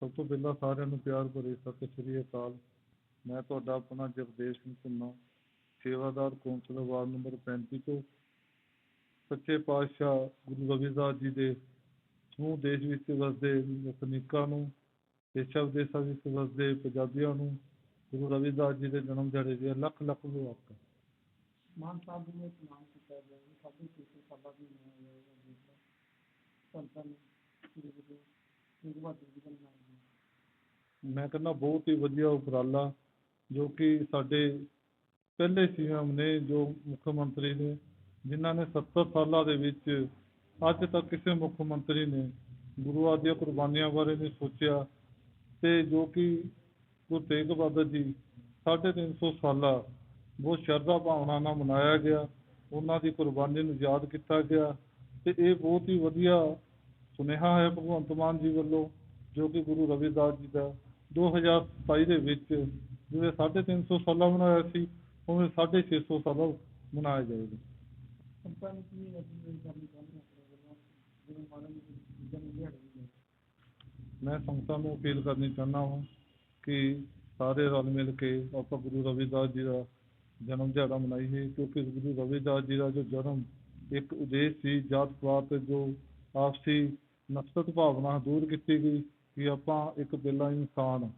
ਸਭ ਤੋਂ ਪਹਿਲਾਂ ਸਾਰਿਆਂ ਨੂੰ ਪਿਆਰ ਭਰੀ ਸਤਿ ਸ਼੍ਰੀ ਅਕਾਲ। ਮੈਂ ਤੁਹਾਡਾ ਆਪਣਾ ਜਗਦੇਸ਼ ਸਿੰਘ ਘੁੰਨਾ ਸੇਵਾਦਾਰ ਕੌਂਸਲਰ ਵਾਰਡ ਨੰਬਰ 35 ਤੋਂ ਸੱਚੇ ਪਾਤਸ਼ਾਹ ਗੁਰੂ ਰਵਿਦਾਸ ਜੀ ਦੇ ਸਮੂਹ ਦੇਸ਼ ਵਿੱਚ ਵਸਦੇ ਵਸਨੀਕਾਂ ਨੂੰ ਦੇਸ਼ਾਂ ਵਿਦੇਸ਼ਾਂ ਵਿੱਚ ਵਸਦੇ ਪੰਜਾਬੀਆਂ ਨੂੰ ਗੁਰੂ ਰਵਿਦਾਸ ਜੀ ਦੇ ਜਨਮ ਦਿਹਾੜੇ ਦੀਆਂ ਲੱਖ ਲੱਖ ਮੁਬਾਰਕਾਂ। ਮਾਨ ਸਾਹਿਬ ਜੀ ਨੇ ਇੱਕ ਕੀਤਾ ਗਿਆ ਹੈ ਸਾਡੀ ਕਿਸੇ ਸਾਡਾ ਵੀ ਨਹੀਂ ਹੋਇਆ ਜਿਸ ਸੰਤਨ ਸ੍ਰੀ ਗੁਰੂ ਤੇਗ ਬਹਾਦਰ ਜੀ ਦਾ ਨਾਮ ਹੈ। ਮੈਂ ਕਹਿੰਦਾ ਬਹੁਤ ਹੀ ਵਧੀਆ ਉਪਰਾਲਾ ਜੋ ਕਿ ਸਾਡੇ ਪਹਿਲੇ ਸੀਐਮ ਨੇ, ਜੋ ਮੁੱਖ ਮੰਤਰੀ ਨੇ, ਜਿਨ੍ਹਾਂ ਨੇ 70 ਸਾਲਾਂ ਦੇ ਵਿੱਚ ਅੱਜ ਤੱਕ ਕਿਸੇ ਮੁੱਖ ਮੰਤਰੀ ਨੇ ਗੁਰੂਆਂ ਦੀਆਂ ਕੁਰਬਾਨੀਆਂ ਬਾਰੇ ਨਹੀਂ ਸੋਚਿਆ ਤੇ ਜੋ ਕਿ ਗੁਰੂ ਤੇਗ ਬਹਾਦਰ ਜੀ ਸਾਢੇ ਤਿੰਨ ਸੌ ਸਾਲਾ ਬਹੁਤ ਸ਼ਰਧਾ ਭਾਵਨਾ ਨਾਲ ਮਨਾਇਆ ਗਿਆ, ਉਹਨਾਂ ਦੀ ਕੁਰਬਾਨੀ ਨੂੰ ਯਾਦ ਕੀਤਾ ਗਿਆ ਤੇ ਇਹ ਬਹੁਤ ਹੀ ਵਧੀਆ ਸੁਨੇਹਾ ਹੈ ਭਗਵੰਤ ਮਾਨ ਜੀ ਵੱਲੋਂ, ਜੋ ਕਿ ਗੁਰੂ ਰਵਿਦਾਸ ਜੀ ਦਾ। 2027 ਦੇ ਵਿੱਚ ਜਿਵੇਂ ਸਾਢੇ ਤਿੰਨ ਸੌ ਸਾਲਾ ਮਨਾਇਆ ਸੀ, ਉਵੇਂ ਸਾਢੇ ਛੇ ਸੌ ਸਾਲਾ ਮਨਾਇਆ ਜਾਏਗਾ। ਮੈਂ ਸੰਗਤਾਂ ਨੂੰ ਅਪੀਲ ਕਰਨੀ ਚਾਹੁੰਦਾ ਹਾਂ ਕਿ ਸਾਰੇ ਰਲ ਮਿਲ ਕੇ ਆਪਾਂ ਗੁਰੂ ਰਵਿਦਾਸ ਜੀ ਦਾ ਜਨਮ ਦਿਹਾੜਾ ਮਨਾਈਏ ਕਿਉਂਕਿ ਗੁਰੂ ਰਵਿਦਾਸ ਜੀ ਦਾ ਜੋ ਜਨਮ ਇੱਕ ਉਦੇਸ਼ ਸੀ, ਜਾਤ ਪਾਤ ਜੋ ਆਪਸੀ ਨਫ਼ਰਤ ਭਾਵਨਾ ਦੂਰ ਕੀਤੀ ਗਈ ਕਿ ਆਪਾਂ ਇੱਕ ਪਹਿਲਾ ਇਨਸਾਨ